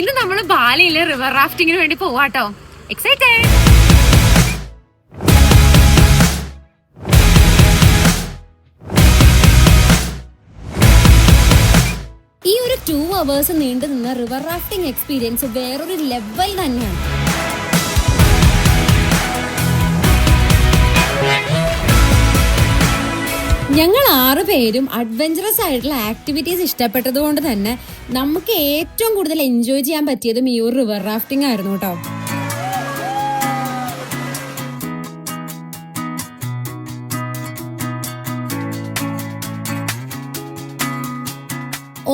ഇന്ന് നമ്മൾ ബാലയിലെ റിവർ റാഫ്റ്റിങ്ങിന് വേണ്ടി പോവാട്ടോ. എക്സൈറ്റഡ് ഈ ഒരു ടു അവേഴ്സ് നീണ്ടു നിന്ന റിവർ റാഫ്റ്റിംഗ് എക്സ്പീരിയൻസ് വേറൊരു ലെവൽ തന്നെയാണ്. ഞങ്ങൾ ആറ് പേരും അഡ്വഞ്ചറസ് ആയിട്ടുള്ള ആക്ടിവിറ്റീസ് ഇഷ്ടപ്പെട്ടത് കൊണ്ട് തന്നെ നമുക്ക് ഏറ്റവും കൂടുതൽ എൻജോയ് ചെയ്യാൻ പറ്റിയതും ഈ ഒരു റിവർ റാഫ്റ്റിംഗ് ആയിരുന്നു കേട്ടോ.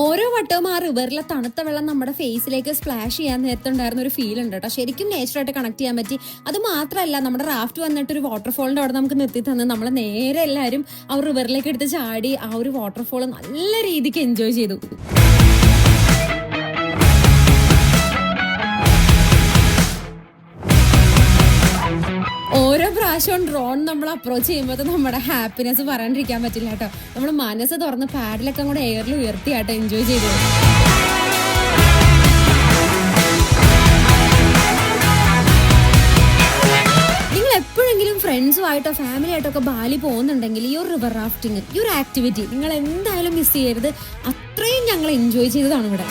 ഓരോ വട്ടവും ആ റിവറിലെ തണുത്ത വെള്ളം നമ്മുടെ ഫേസിലേക്ക് സ്പ്ലാഷ് ചെയ്യാൻ നേരത്തുണ്ടായിരുന്ന ഒരു ഫീൽ ഉണ്ട് കേട്ടോ ശരിക്കും നേച്ചറായിട്ട് കണക്ട് ചെയ്യാൻ പറ്റി. അത് മാത്രമല്ല നമ്മുടെ റാഫ്റ്റ് വന്നിട്ട് ഒരു വാട്ടർഫോളിന്റെ അവിടെ നമുക്ക് നിർത്തി തന്ന് നമ്മൾ നേരെ എല്ലാവരും ആ റിവറിലേക്ക് എടുത്ത് ചാടി ആ ഒരു വാട്ടർഫോൾ നല്ല രീതിക്ക് എൻജോയ് ചെയ്തു. ഓരോ പ്രാവശ്യവും ഡ്രോൺ നമ്മൾ അപ്രോച്ച് ചെയ്യുമ്പോൾ നമ്മുടെ ഹാപ്പിനെസ് പറയാണ്ടിരിക്കാൻ പറ്റില്ല കേട്ടോ. നമ്മൾ മനസ്സ് തുറന്ന് പാഡിലൊക്കെ കൂടെ എയറിൽ ഉയർത്തിയാട്ടോ എൻജോയ് ചെയ്തു. നിങ്ങൾ എപ്പോഴെങ്കിലും ഫ്രണ്ട്സുമായിട്ടോ ഫാമിലി ആയിട്ടോ ഒക്കെ ബാലി പോകുന്നുണ്ടെങ്കിൽ ഈ ഒരു റിവർ റാഫ്റ്റിംഗ് ഈ ഒരു ആക്ടിവിറ്റി നിങ്ങൾ എന്തായാലും മിസ് ചെയ്യരുത്. അത്രയും ഞങ്ങൾ എൻജോയ് ചെയ്തതാണ് ഇവിടെ.